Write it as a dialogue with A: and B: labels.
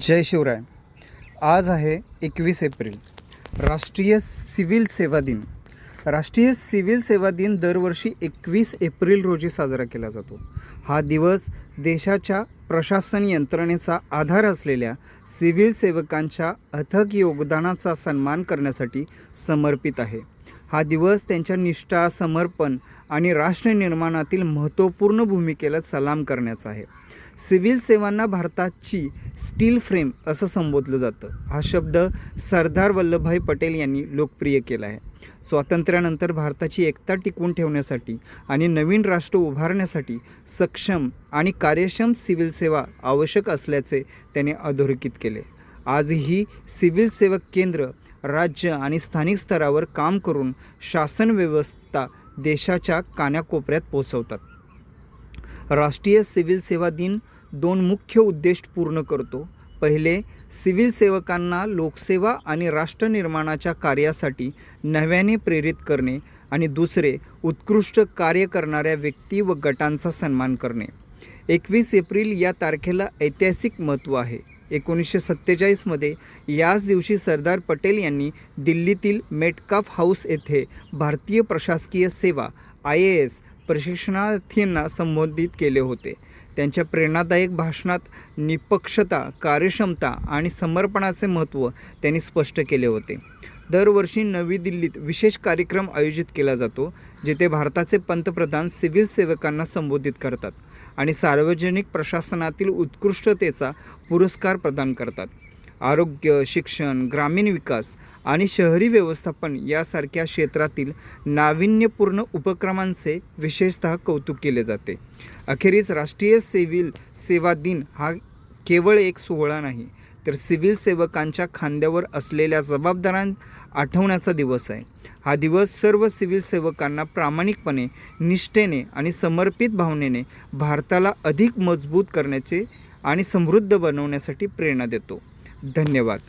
A: जय शिवराय. आज आहे एकवीस एप्रिल. राष्ट्रीय सिव्हिल सेवा दिन. राष्ट्रीय सिव्हिल सेवा दिन दरवर्षी एकवीस एप्रिल रोजी साजरा केला जातो. हा दिवस देशाच्या प्रशासन यंत्रणेचा आधार असलेल्या सिव्हिल सेवकांच्या अथक योगदानाचा सन्मान करण्यासाठी समर्पित आहे. हा दिवस त्यांच्या निष्ठा समर्पण आणि राष्ट्रनिर्माणातील महत्त्वपूर्ण भूमिकेला सलाम करण्याचा आहे. सिव्हिल सेवांना भारताची स्टील फ्रेम असं संबोधलं जातं. हा शब्द सरदार वल्लभभाई पटेल यांनी लोकप्रिय केला आहे. स्वातंत्र्यानंतर भारताची एकता टिकवून ठेवण्यासाठी आणि नवीन राष्ट्र उभारण्यासाठी सक्षम आणि कार्यक्षम सिव्हिल सेवा आवश्यक असल्याचे त्याने अधोरेखित केले. आजही सिव्हिल सेवक केंद्र राज्य आणि स्थानिक स्तरावर काम करून शासन व्यवस्था देशाच्या कानाकोपऱ्यात पोचवतात राष्ट्रीय सिव्हिल सेवा दिन दोन मुख्य उद्देश पूर्ण करतो. पहिले सिव्हिल सेवकांना लोकसेवा आणि राष्ट्रनिर्माणाच्या कार्यासाठी नव्याने प्रेरित करणे आणि दुसरे उत्कृष्ट कार्य करणाऱ्या व्यक्ती व गटांचा सन्मान करणे. एकवीस एप्रिल या तारखेला ऐतिहासिक महत्त्व आहे. एकोणीसशे सत्तेचाळीसमध्ये याच दिवशी सरदार पटेल यांनी दिल्लीतील मेटकाफ हाऊस येथे भारतीय प्रशासकीय सेवा आय ए एस प्रशिक्षणार्थींना संबोधित केले होते. त्यांच्या प्रेरणादायक भाषणात निपक्षता कार्यक्षमता आणि समर्पणाचे महत्त्व त्यांनी स्पष्ट केले होते. दरवर्षी नवी दिल्लीत विशेष कार्यक्रम आयोजित केला जातो जेथे भारताचे पंतप्रधान सिव्हिल सेवकांना संबोधित करतात आणि सार्वजनिक प्रशासनातील उत्कृष्टतेचा पुरस्कार प्रदान करतात. आरोग्य शिक्षण ग्रामीण विकास आणि शहरी व्यवस्थापन यासारख्या क्षेत्रातील नाविन्यपूर्ण उपक्रमांचे विशेषतः कौतुक केले जाते. अखेरीस राष्ट्रीय सिव्हिल सेवा दिन हा केवळ एक सोहळा नाही तर सिव्हिल सेवकांच्या खांद्यावर असलेल्या जबाबदारां आठवण्याचा दिवस आहे. हा दिवस सर्व सिव्हिल सेवकांना प्रामाणिकपणे निष्ठेने आणि समर्पित भावनेने भारताला अधिक मजबूत करण्याचे आणि समृद्ध बनवण्यासाठी प्रेरणा देतो. धन्यवाद.